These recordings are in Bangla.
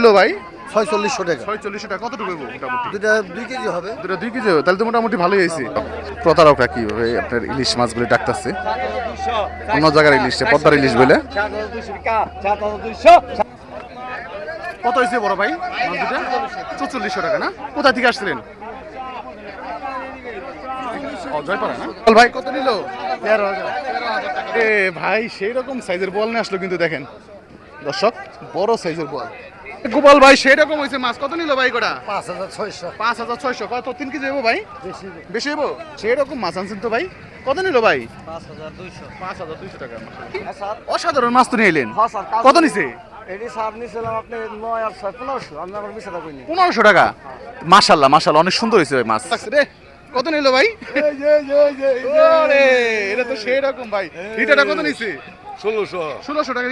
হইল ভাই? ছয়চল্লিশশো টাকা। ছয়চল্লিশশো টাকা। কতটুকু মোটামুটি? দুটা দুই কেজি হবে। দুটা দুই কেজি হবে। তাহলে তো মোটামুটি ভালোই হয়েছে। প্রতারকরা কি ভাবে আপনার ইলিশ মাছগুলি ডাকতেছে? অন্য জায়গার ইলিশ পদ্মার ইলিশ বলে। কত হয়েছে বড় ভাই? দুটা টাকা না? কোথা থেকে আসছিলেন? ভাই কত নিল? এ ভাই সেই রকম সাইজের বল নিয়ে আসলো কিন্তু দেখেন। দর্শক বড় সাইজের বল। গোপাল ভাই সেই রকম হয়েছে। মাছ কত নিল ভাই কটা পাঁচ হাজার ছয়শো। পাঁচ হাজার ছয়শো। কত তিন কেজি হব ভাই? বেশি হব সেই রকম মাছ আনছেন তো ভাই। কত নিল ভাই? পাঁচ হাজার দুইশো। টাকা। হ্যাঁ অসাধারণ মাছ তো নিয়ে এলেন। হ্যাঁ কত নিছে? পনেরোশো। টাকা? অনেক সুন্দর হয়েছে ভাই মাছ। রে। কত নিল ভাই? এটা তো সেই রকম ভাই। কত নিছে? ষোলোশো। ষোলোশো টাকা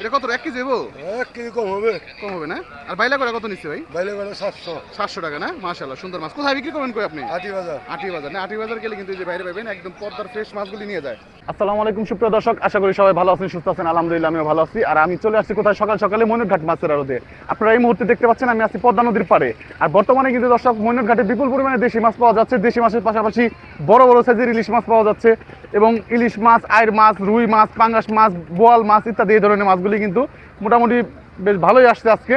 এটা কত এক কেজি হব এক কেজি কম হবে। কম হবে না? আর বাইলা করে কত নিচ্ছে ভাই? বাইলে সাতশো। সাতশো টাকা না? মাশাল্লাহ সুন্দর মাছ। কোথায় বিক্রি করবেন কই আপনি? আটি বাজার। আটি বাজার। না আটি বাজার গেলে কিন্তু যে বাইরে পাবেন একদম পদ্মার ফ্রেশ মাছগুলি নিয়ে যায়। আসসালামু আলাইকুম সুপ্রিয় দর্শক। আশা করি সবাই ভালো আছেন সুস্থ আছেন। আলহামদুলিল্লাহ আমিও ভালো আছি। আর আমি চলে আসছি কোথায়? সকাল সকালে ময়ূরঘাট মাছের আড়তে। আপনারা এই মুহূর্তে দেখতে পাচ্ছেন আমি আছি পদ্মা নদীর পাড়ে। আর বর্তমানে কিন্তু দর্শক ময়ূরঘাটে বিপুল পরিমাণে দেশি মাছ পাওয়া যাচ্ছে। দেশি মাছের পাশাপাশি বড় বড় সাইজের ইলিশ মাছ পাওয়া যাচ্ছে। এবং ইলিশ মাছ আয়ের মাছ রুই মাছ পাঙ্গাস মাছ বোয়াল মাছ ইত্যাদি এই ধরনের মাছগুলি কিন্তু মোটামুটি বেশ ভালোই আসছে আজকে।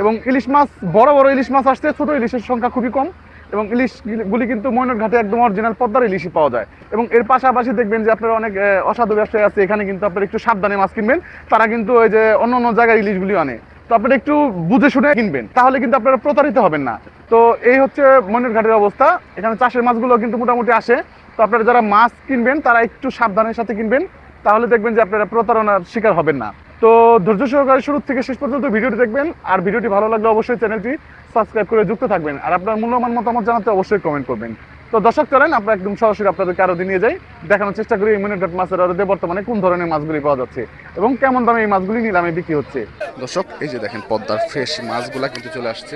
এবং ইলিশ মাছ, বড় বড় ইলিশ মাছ আসছে, ছোট ইলিশের সংখ্যা খুবই কম। এবং ইলিশগুলি কিন্তু ময়ূর ঘাটে একদম অরিজিনাল পদ্মার ইলিশই পাওয়া যায়। এবং এর পাশাপাশি দেখবেন যে আপনারা অনেক অসাধু ব্যবসায়ী আছে, এখানে কিন্তু আপনারা একটু সাবধানে মাছ কিনবেন। তারা কিন্তু ওই যে অন্য অন্য জায়গায় ইলিশগুলি আনে। তো আপনারা একটু বুঝে শুনে কিনবেন, তাহলে কিন্তু আপনারা প্রতারিত হবেন না। তো এই হচ্ছে ময়ূর ঘাটের অবস্থা। এখানে চাষের মাছগুলো কিন্তু মোটামুটি আসে। তো আপনারা যারা মাছ কিনবেন, তারা একটু সাবধানের সাথে কিনবেন। তাহলে দেখবেন যে আপনারা প্রতারণার শিকার হবেন না। তো ধৈর্য সহকারে শুরু থেকে শেষ পর্যন্ত ভিডিওটি দেখবেন, আর ভিডিওটি ভালো লাগলে অবশ্যই চ্যানেলটি সাবস্ক্রাইব করে যুক্ত থাকবেন, আর আপনার মূল্যবান মতামত জানাতে অবশ্যই কমেন্ট করবেন। তো দর্শক চলেন, আমরা একদম সরাসরি আপনাদেরকে আরও নিয়ে যাই, দেখানোর চেষ্টা করি এই মিনিট মাছের আরও বর্তমানে কোন ধরনের মাছগুলি পাওয়া যাচ্ছে এবং কেমন দামে এই মাছগুলি নিলামে বিক্রি হচ্ছে। দর্শক, এই যে দেখেন পদ্মার ফ্রেশ মাছগুলা কিন্তু চলে আসছে।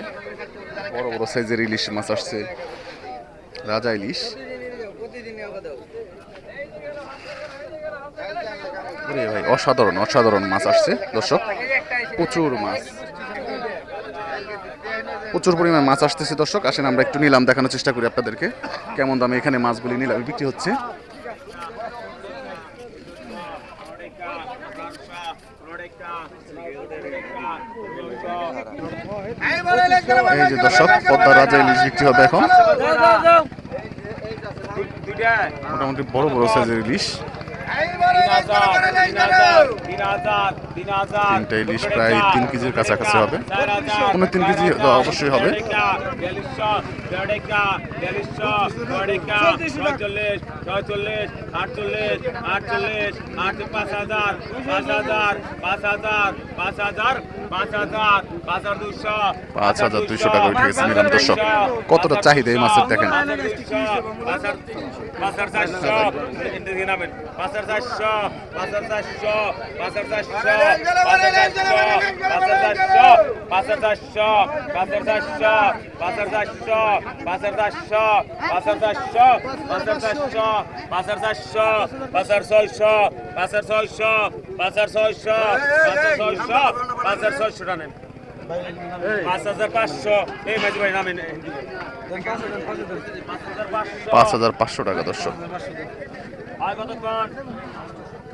বড় বড় সাইজের ইলিশ মাছ আসছে। রাজা ইলিশ। ভাই, অসাধারণ অসাধারণ মাছ আসছে, দর্শক। প্রচুর মাছ। প্রচুর পরিমাণ মাছ আসতেছে, দর্শক। আসেন, আমরা একটু নিলাম, দেখানোর চেষ্টা করি আপনাদেরকে। কেমন দামে এখানে মাছগুলি নিলাম বিক্রি হচ্ছে। এই যে দর্শক, পদ্মা রাজা ইলিশ বিক্রি হবে এখন। মোটামুটি বড় বড় সাইজের ইলিশ। তিনটা ইলিশ প্রায় তিন কেজির কাছাকাছি হবে। কোনো তিন কেজি অবশ্যই হবে। ছয়চল্লিশ আটচল্লিশ আটচল্লিশ আট পাঁচ হাজার পাঁচ হাজার পাঁচ হাজার পাঁচ হাজার পাঁচ হাজার পাঁচ হাজার দুশো পাঁচ হাজার দুইশো টাকা উঠে গেছে নিলাম দর্শক কতটা চাহিদা এই মাছের দেখেন এদিকে নামেন পাঁচের চারশো পাঁচের চারশো পাঁচের চারশো পাঁচের চারশো পাঁচের ছয়শো পাঁচের ছয়শো পাঁচের ছয়শো পাঁচের ছয়শো নেন পাঁচ হাজার পাঁচশো এই মাঝি ভাই নামেন হাজার পাঁচশো। টাকা দর্শক।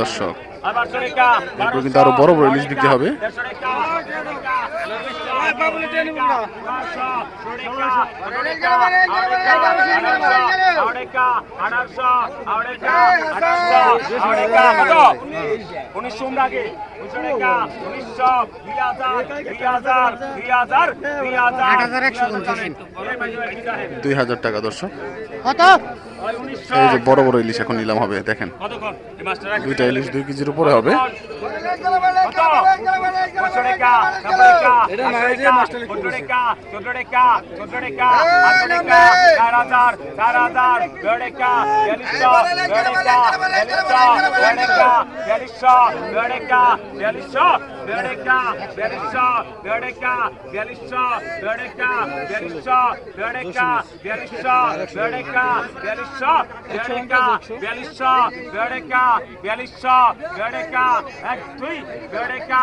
দর্শক এরপর আরও বড় বড় ইলিশ বিক্রি হবে। উনিশশো উনিশশো দুই হাজার দুই হাজার দুই হাজার দুই হাজার। আট হাজার একশো দুই হাজার টাকা দর্শক। কত? এই যে বড় বড় ইলিশ এখন নিলাম হবে দেখেন। দুইটা ইলিশ দুই কেজির উপরে হবে? পাঁচশো টাকা, নব্বই টাকা, চোদ্দ টাকা, চোদ্দ টাকা, আটশো টাকা, চার হাজার, চার হাজার, দেড় টাকা, বিয়াল্লিশশো, দেড় টাকা, বিয়াল্লিশশো, দেড় টাকা, বিয়াল্লিশশো, দেড় টাকা, বিয়াল্লিশশো, দেড় টাকা, বিয়াল্লিশশো, দেড় টাকা, বিয়াল্লিশশো, দেড় টাকা, বিয়াল্লিশশো, দেড় টাকা, বিয়াল্লিশশো, দেড় টাকা, বিয়াল্লিশশো, দেড় টাকা, বিয়াল্লিশশো, দেড় টাকা, বিয়াল্লিশশো, দেড় টাকা, এক দুই দেড় টাকা,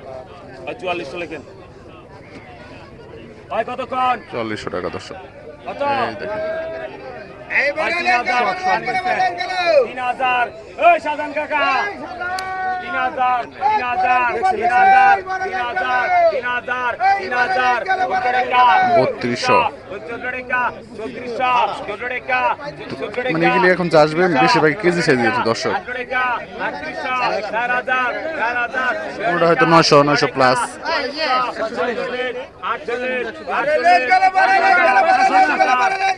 ভাই চুয়াল্লিশশো লেখেন। ভাই কতক্ষণ? চল্লিশশো টাকা দর্শক। কত? তিন হাজার। তিন হাজার। ওই সাধারণ কাকা। তিন হাজার তিন হাজার তিন হাজার তিন হাজার তিন হাজার তিন হাজার চোদ্দ টাকা বত্রিশশো। চোদ্দ টাকা চৌত্রিশশো চোদ্দ টাকা চোদ্দ টাকা মানে এগুলি এখন আসবে বেশিরভাগ কেজি সাইজ দিয়েছে দর্শক আট আটত্রিশশো চার হাজার চার হাজার ওটা হয়তো নয়শো নয়শো প্লাস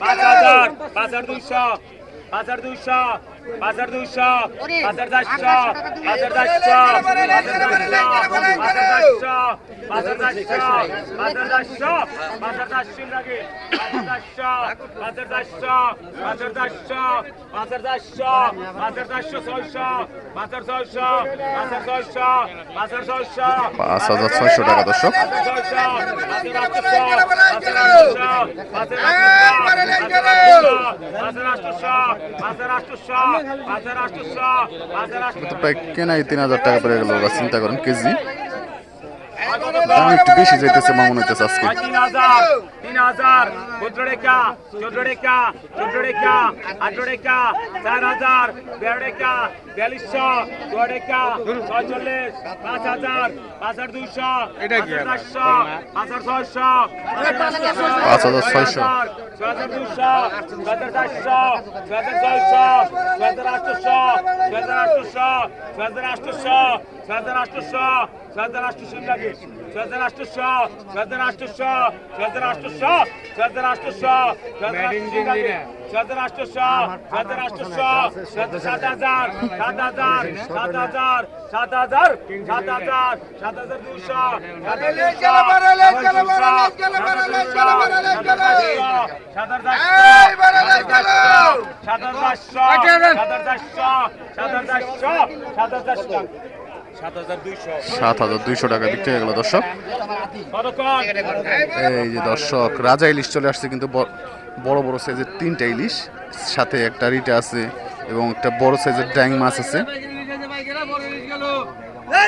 পাঁচ হাজার পাঁচ হাজার দুইশো পাঁচ হাজার দুইশো হাজার দুইশো হাজার চারশো হাজার চারশো হাজার চারশো হাজার চারশো হাজার চারশো হাজার চারশো হাজার চারশো হাজার চারশো হাজার চারশো পাঁচ হাজার চারশো পাঁচ হাজার চারশো ছয়শো হাজার ছয়শো পাঁচ হাজার ছয়শো পাঁচ হাজার ছয়শো পাঁচ হাজার ছয়শো টাকা দর্শক তো প্রায় কেনাই তিন হাজার টাকা পড়ে গেল চিন্তা করেন কেজি। দাম একটু বেশি যাইতেছে আমার মনে হইতেছে আজকে তিন হাজার তিন হাজার চোদ্দ রেখা চোদ্দ রেখা চোদ্দ রেখা আঠারো রেখা চার হাজার দেড় রেখা বিয়াল্লিশশো দু রেখা ছয়চল্লিশ পাঁচ হাজার পাঁচ হাজার দুইশো চারশো পাঁচ হাজার ছয়শো পাঁচ হাজার ছয়শো। ছয় হাজার দুইশো ছয় হাজার চারশো ছয় হাজার ছয়শো ছয় হাজার আটশোশো ছয় হাজার আটশোশো ছয় হাজার হাজার আটশোশো লাগে ছয় হাজার আটশোশো ছয় হাজার আটশোশো ছয় হাজার আটশোশো ছয় হাজার আটশোশো ছয় হাজার আটশোশো লাগে ছয় হাজার আটশোশো ছয় হাজার সাত হাজার সাত হাজার সাত হাজার সাত হাজার সাত হাজার সাত হাজার দুশো সাত হাজার দুশো সাত হাজার দুইশো টাকা বিক্রি হয়ে গেল দর্শক এই যে দর্শক রাজা ইলিশ চলে আসছে কিন্তু বড় বড় সাইজের তিনটা ইলিশ সাথে একটা রিটা আছে এবং একটা বড় সাইজের ড্যাং মাছ আছে হ্যাঁ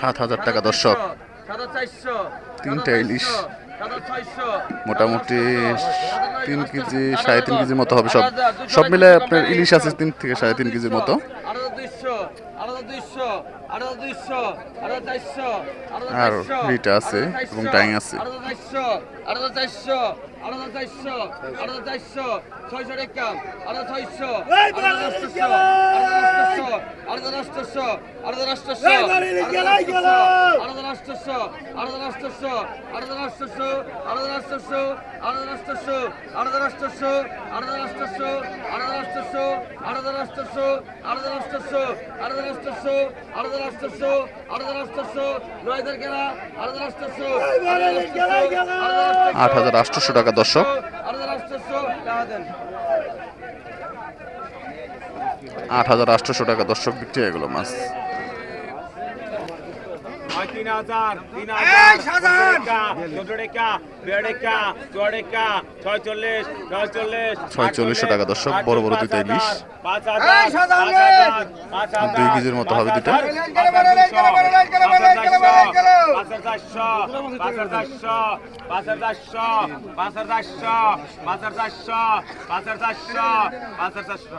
সাত হাজার টাকা দর্শক। তিনটা ইলিশ। মোটামুটি তিন কেজি সাড়ে তিন কেজির মতো হবে সব। সব মিলে আপনার ইলিশ আছে তিন থেকে সাড়ে তিন কেজির মতো। আর রিটা আছে এবং টাইং আছে। আরও চারশো আরও চারশো ছয়শো টাকা আরও ছয়শো আরও দশশো আরও দশশো আরও দশশো আরও দশশো আরও দশশো আরও দশশো আরও দশশো আরও দশশো আরও দশশো আরও দশশো আরও দশশো আরও দশশো আরও দশশো আরও দশশো আরও দশশো নয় হাজার গেলা আরও দশশো আট হাজার আটশোশো টাকা টাকা দর্শক। আট হাজার আটশো টাকা দর্শক বিক্রি হয়ে গেল মাছ। তিন হাজার তিন হাজার চোদ্দ টাকা বিয়ার টাকা চুয়ার টাকা ছয়চল্লিশ নয়চল্লিশ ছয়চল্লিশশো টাকা দর্শক, বড় বড় দুইটা ইলিশ। পাঁচ হাজার পাঁচ হাজার পাঁচ হাজার দুই কেজির মতো হবে দুইটা। পাঁচ হাজার চারশো পাঁচ হাজার চারশো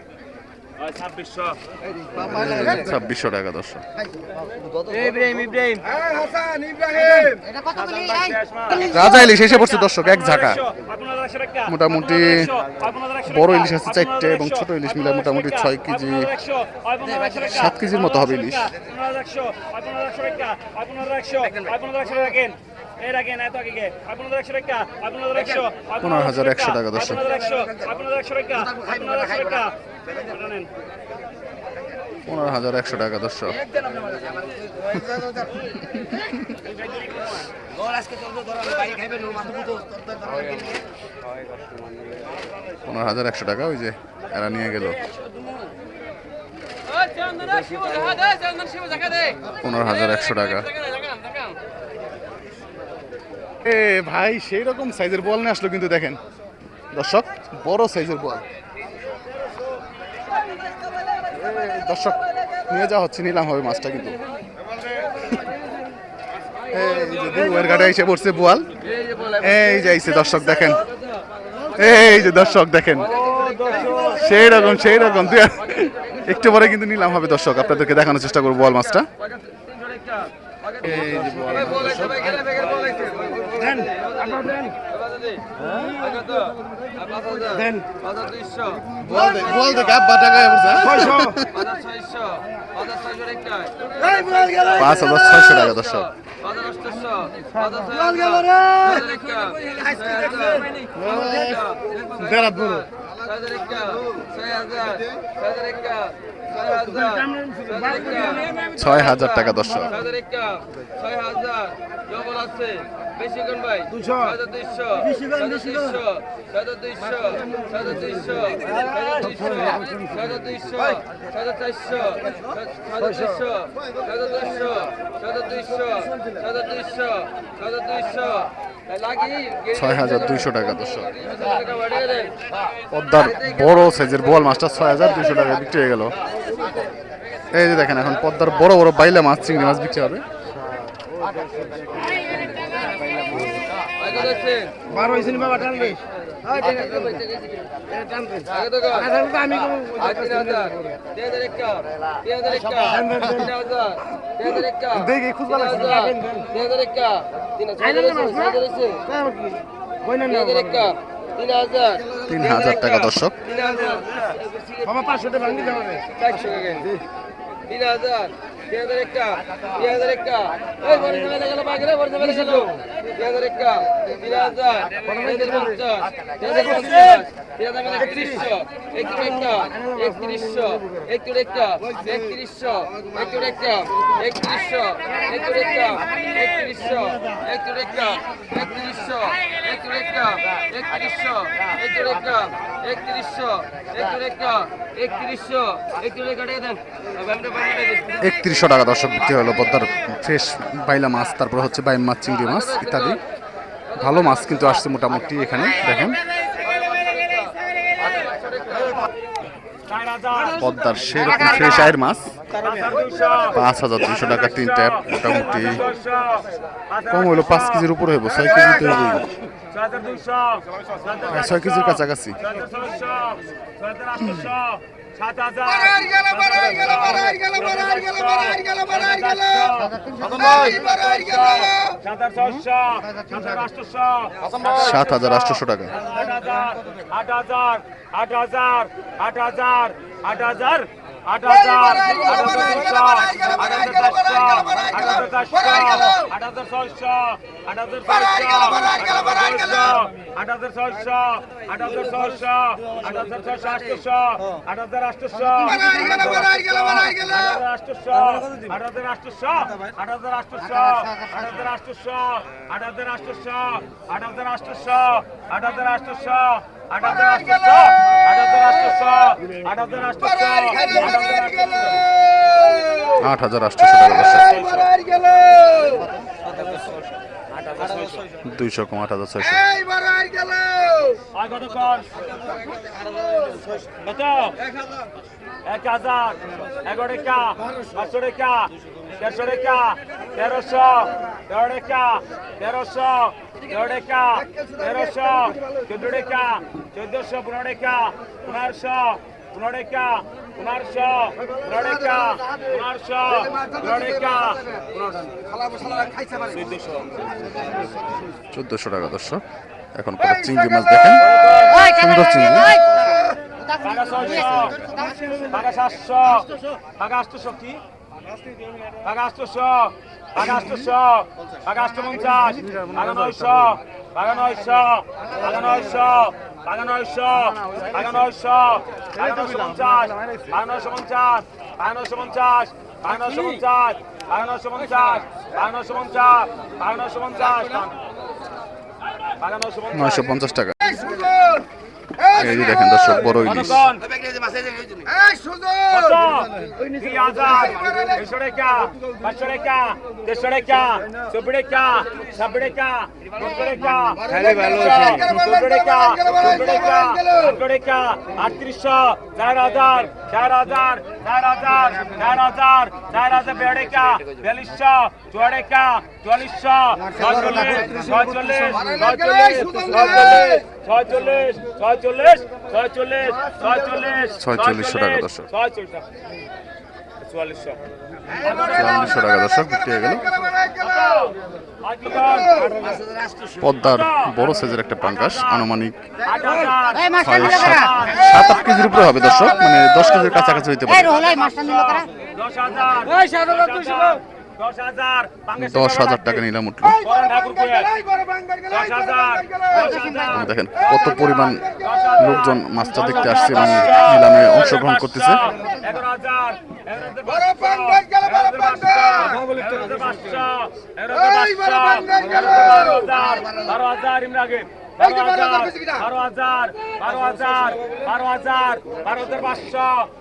ছাব্বিশশো টাকা দর্শক। ইব্রাহিম ইব্রাহিম। রাজা ইলিশ এসে পড়ছে দর্শক এক ঝাঁকা। মোটামুটি বড় ইলিশ আছে চারটে এবং ছোট ইলিশ মিলে মোটামুটি ছয় কেজি সাত কেজির মতো হবে ইলিশ। আপনাদের একশো টাকা আপনাদের একশো পনেরো হাজার একশো টাকা দর্শক একশো আপনাদের একশো আপনাদের একশো টাকা। পনেরো হাজার একশো টাকা দর্শক পনেরো হাজার একশো টাকা ওই যে এরা নিয়ে গেল। পনেরো হাজার একশো টাকা। এ, ভাই সেই রকম সাইজের বল নিয়ে আসলো কিন্তু দেখেন। দর্শক, বড় সাইজের বল। দর্শক, নিয়ে যাওয়া হচ্ছে, নিলাম হবে মাছটা কিন্তু। এসে পড়ছে এই যে দর্শক দেখেন। এই যে দর্শক দেখেন। সেই রকম সেই রকম তুই একটু পরে কিন্তু নিলাম হবে দর্শক। আপনাদেরকে দেখানোর চেষ্টা করব বল মাছটা। দেন আপনার দেন। দেন। বল দেখ আব্বা টাকা বলছে পাঁচ হাজার ছয়শো টাকা দেড় ছয় হাজার টাকা দর্শক। বেশিক্ষণ ভাই দুশো। দুইশো দুইশো দুইশো দুইশো দুইশো চারশো দুইশো দুইশো দুইশো দুইশো ছয় হাজার দুইশো টাকা দর্শক। টাকা পদ্মার বড় সাইজের বল মাছটা ছয় হাজার দুইশো টাকা বিক্রি হয়ে গেল। এই যে দেখেন এখন পদ্মার বড় বড় বাইলা মাছ চিংড়ি মাছ বিক্রি হবে। বারো বাবা দেখি খুচরা তিন হাজার টাকা দর্শক। তিন হাজার। তিন হাজার। হাজার একটা হাজার একটা। ওই বড় ফেলে গেল একটা তিন হাজার পঞ্চাশ তিন হাজার পঞ্চাশ তিন একত্রিশশো একত্রিশ একটা, একত্রিশশো একত্রিশ একটা, একত্রিশশো একত্রিশ একটা, একত্রিশশো একত্রিশ একটা, একত্রিশশো একত্রিশ একটা, একত্রিশশো একত্রিশ একটা, একত্রিশশো একটু, একত্রিশশো একত্রিশশো একটু রেখা দেন। ব্যাপারটা একত্রিশশো টাকা দর্শক বিক্রি হলো পদ্মার ফ্রেশ বাইলা মাছ, তারপর হচ্ছে বাইম মাছ, চিংড়ি মাছ ইত্যাদি। ভালো মাছ কিন্তু আসছে মোটামুটি এখানে, দেখেন। পদ্মার সেরকম ফ্রেশ আয়ের মাছ, পাঁচ হাজার দুশো টাকা তিন ট্যাপ, মোটামুটি কম হলো পাঁচ কেজির উপরে হইব, ছয় হইব হাজার দুইশো প্রায় ছয় কেজির কাছাকাছি। সাত হাজার। আটশো। টাকা। আট হাজার আট হাজার আট হাজার আট হাজার। আট হাজার আট হাজার দুশো আট হাজার চারশো আট হাজার চারশো আট হাজার ছয়শো আট হাজার ছয়শো আট হাজার ছয়শো আট হাজার ছয়শো আট হাজার ছয়শো আট হাজার আটশোশো আট হাজার আটশোশো আট হাজার আটশোশো আট হাজার আটশোশো আট হাজার আটশোশো আট হাজার আটশোশো আট হাজার আটশোশো আট হাজার আটশোশো আট হাজার আটশোশো আট হাজার আটশোশো আট হাজার আটশোশো টাকা দুইশো কম আট হাজার ছয়শো এক হাজার এগারো রেখা পাঁচশো রেখা দেড়শো রেখা তেরোশো তেরো রেখা তেরোশো তেরো রেখা তেরোশো চোদ্দ রেখা চোদ্দশো পনেরো রেখা পনেরোশো পনেরো রেখা পনেরোশো পনেরো রেখা পনেরোশো পনেরো রেখা চোদ্দশো চোদ্দশো টাকা দর্শক। এখন চিংড়ি মাছ দেখেন? সুন্দর চিংড়ি। টাকা ছয়শো টাকা সাতশো টাকা আটশোশো কি? আটশোশো টাকা আটশো পঞ্চাশ টাকা নয়শো টাকা নয়শো টাকা নয়শো টাকা নয়শো টাকা নয়শো টাকা নয়শো পঞ্চাশ টাকা। নয়শো পঞ্চাশ টাকা নয়শো পঞ্চাশ টাকা নয়শো পঞ্চাশ টাকা নয়শো পঞ্চাশ টাকা নয়শো পঞ্চাশ টাকা নয়শো পঞ্চাশ নয়শো পঞ্চাশ টাকা। এই যে দেখেন দর্শক বড় ইলিশ। আটত্রিশশো চার হাজার চার হাজার চার হাজার চার হাজার চার হাজার বেড়েকা বিয়াল্লিশশো চুয়াড়েকা চুয়াল্লিশশো ছচল্লিশ ছচল্লিশ ছচল্লিশ ছয়চল্লিশ, ছয়চল্লিশ, ছয়চল্লিশ, ছয়চল্লিশ, ছয়চল্লিশশো টাকা দর্শক। চুয়াল্লিশশো। চুয়াল্লিশশো টাকা দর্শক হয়ে গেল। পদ্মার বড় সাইজের একটা পাঙ্কাস আনুমানিক সাত আট কেজির উপরে হবে দর্শক। মানে দশ কেজির কাছাকাছি হইতে পারে। দশ হাজার। টাকা নিলাম উঠল। দেখেন কত পরিমাণ লোকজন মাছটা দেখতে আসছে এবং নিলামে অংশগ্রহণ করতেছে। বারো হাজার। বারো হাজার বারো হাজার বারো হাজার। বারো হাজার। পাঁচশো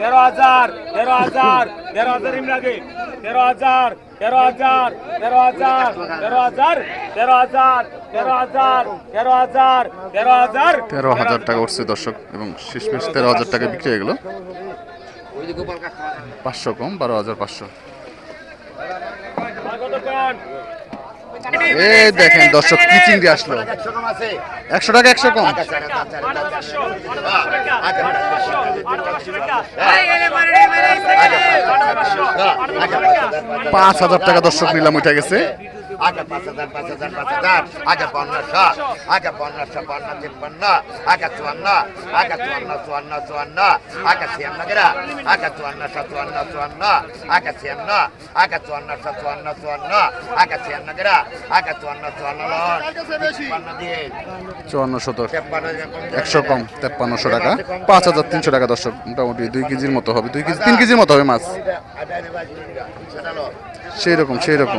তেরো হাজার তেরো হাজার তেরো হাজার ইমরাগে তেরো হাজার তেরো হাজার তেরো হাজার তেরো হাজার তেরো হাজার তেরো হাজার তেরো হাজার তেরো হাজার। তেরো হাজার টাকা উঠছে দর্শক এবং শেষমেশ তেরো হাজার টাকা বিক্রি হয়ে গেল। পাঁচশো কম বারো হাজার পাঁচশো। এই দেখেন দর্শক, কি চিংড়ি আসলো? একশো টাকা, একশো কম। পাঁচ হাজার টাকা দর্শক নিলাম, উঠে গেছে। আগে পাঁচ হাজার পাঁচ হাজার পাঁচ হাজার আগে পনেরোশো আগে পনেরোশো পনেরো তিপ্পান্ন আগে চুয়ান্ন আগে চুয়ান্ন চুয়ান্ন চুয়ান্ন আগে ছিয়ান্ন গেরা আগে চুয়ান্নশো চুয়ান্ন চুয়ান্ন আগে ছিয়ান্ন আগে চুয়ান্নশো চুয়ান্ন চুয়ান্ন আগে ছিয়ান্ন গেরা আগে চুয়ান্ন চুয়ান্ন তিপ্পান্ন দিয়ে চুয়ান্ন শতক একশো কম তেপ্পান্নশো টাকা পাঁচ হাজার তিনশো টাকা দর্শক মোটামুটি দুই কেজির মতো হবে দুই কেজি তিন কেজির মতো হবে মাছ সেই রকম সেই রকম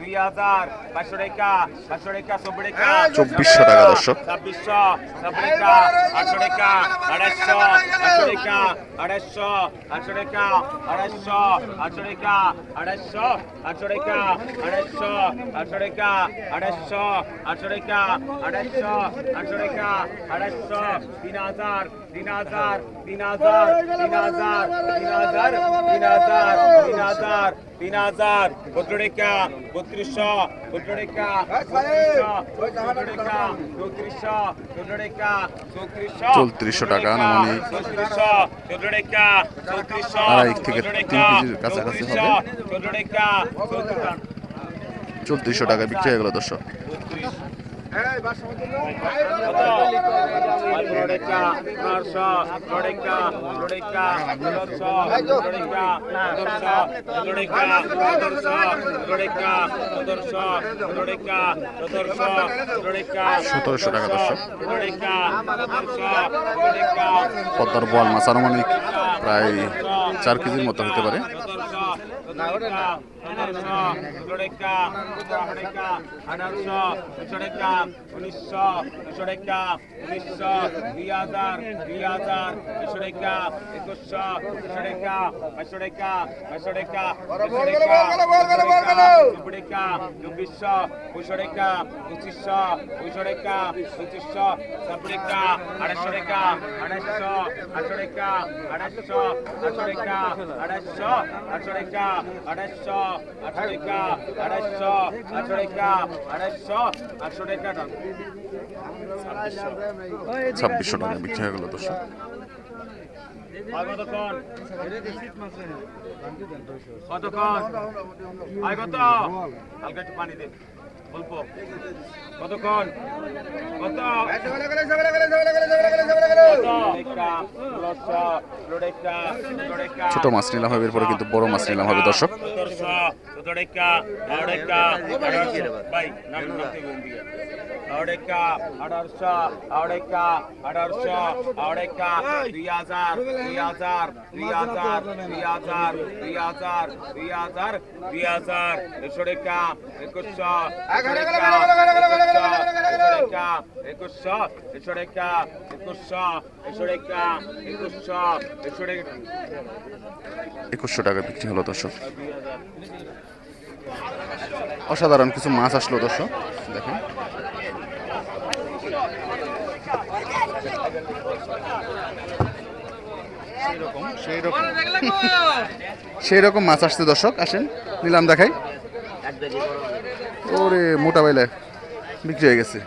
দুই হাজার পাঁচশো টাকা পাঁচশো টাকা সব্বই টাকা। চব্বিশশো টাকা দর্শক। ছাব্বিশশো ছাব্বিশ টাকা আটশো টাকা আড়াইশো আটশো টাকা আড়াইশো আটশো টাকা আড়াইশো আটশো টাকা আড়াইশো আটশো টাকা আড়াইশো আটশো টাকা আড়াইশো আটশো টাকা আড়াইশো আটশো টাকা আড়াইশো তিন হাজার তিন হাজার তিন হাজার তিন হাজার তিন হাজার তিন হাজার তিন হাজার তিন হাজার বত্র টাকা বত্রিশশো বত্র টাকা বত্রিশশো বত্র টাকা চৌত্রিশশো চৌদ্র টাকা চৌত্রিশশো চৌত্রিশশো টাকা আনুমানিক। চৌত্রিশশো চৌদ্র টাকা চৌত্রিশশো আড়াই থেকে তিন কেজির কাছাকাছি হবে। চৌদ্র টাকা চৌত্রিশ চৌত্রিশশো টাকা বিক্রি হয়ে গেল দর্শক। সতেরোশো টাকা দর্শক। পদ্মার বোয়াল মাছ আনুমানিক প্রায় চার কেজির মতো হতে পারে। উনিশশো দুশো টাকা উনিশশো দুই হাজার দুই হাজার দুশো টাকা একুশশো দুশো টাকা পাঁচশো টাকা পাঁচশো টাকা নব্বই টাকা চব্বিশশো দুশো টাকা পঁচিশশো দুশো টাকা পঁচিশশো নব্বই টাকা আড়াইশো টাকা আড়াইশো আটশো টাকা আড়াইশো আটশো টাকা আড়াইশো আটশো টাকা আড়াইশো আটশো টাকা আড়াইশো আটশো টাকা আড়াইশো আটশো টাকা। ছাব্বিশশো। টাকা বিক্রি হয়ে গেল দর্শক। কতক্ষণ? কতক্ষণ? আয় কত? হালকা একটু পানি দে। অল্প কতক্ষণ কত ছোট মাছ নিলাম হবে এরপরে কিন্তু বড় মাছ নিলাম হবে দর্শক अड़ेका अठारश अड़ेका अठारश अड़ेका दुई হাজার दुई হাজার दुई হাজার দুই হাজার দুই হাজার দুই হাজার দুই হাজার একশো রেখা একুশশো একুশশো একশো রেখা একুশশো একশো রেখা একুশশো একুশশো টাকা বিক্রি হলো, দর্শক। অসাধারণ কিছু মাছ আসলো, দর্শক। দেখেন। সেই রকম সেই রকম মাছ আসছে দর্শক আসেন নিলাম দেখাই। ওরে মোটা বাইলে বিক্রি হয়ে গেছে।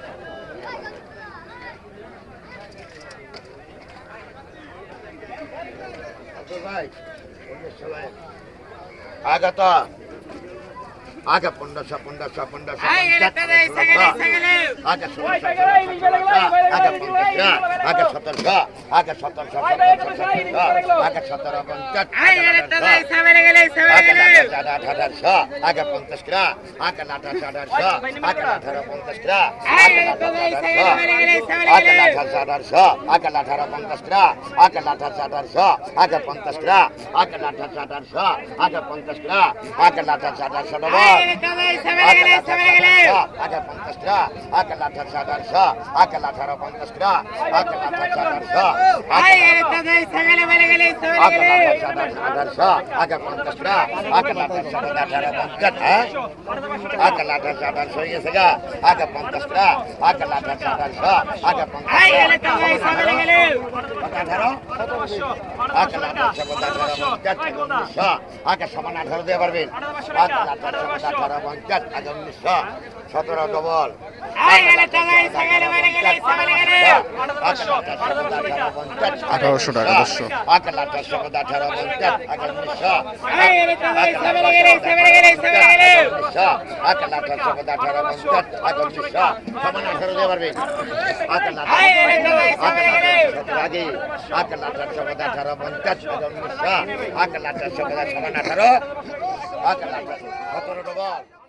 আগত। ಆಗ ಪುಂಡಸ ಪುಂಡಸ ಪುಂಡಸ ಆಗ ಸತರ್ಕ ಆಗ ಪಂಚಕ ಆಗ ಸತರ್ಕ ಆಗ ಸತರ್ಕ ಆಗ ಸತರ ಪಂಚಕ ಆಗ ಪಂಚಸ್ಕ ಆಗ ಲಾಟ ಸಾಡರ್ಸ ಆಗ ಲಾಠರ ಪಂಚಸ್ಕ ಆಗ ಲಾಠ ಸಾಡರ್ಸ ಆಗ ಲಾಠರ ಪಂಚಸ್ಕ ಆಗ ಲಾಠ ಸಾಡರ್ಸ ಆಗ ಪಂಚಸ್ಕ ಆಗ ಲಾಠ ಸಾಡರ್ಸ ಆಗ ಪಂಚಸ್ಕ ಆಗ ಲಾಠ ಸಾಡರ್ಸ আগে পঞ্চাশ গ্রা আগে আঠারোশো আঠারোশো ডবল আগে পঞ্চাশ টাকা টাকা আগে লাঠার সাতাশশো আগে লাঠার সাতাশশো আগে পঞ্চাশ টাকা আগে লাঠার সাতাশ আঠারো পঞ্চাশ হ্যাঁ আগে লাঠার হয়ে গেছে গা আগে পঞ্চাশ টাকা আঠারো পঞ্চাশ আগে সমান আঠারো দিয়ে পারবেন আঠারো পঞ্চাশ আগে উনিশশো সতেরো ডবল। আঠারোশো টাকা, দশশো। আঠারো পঞ্চাশ আঠারো সতেরো ডবল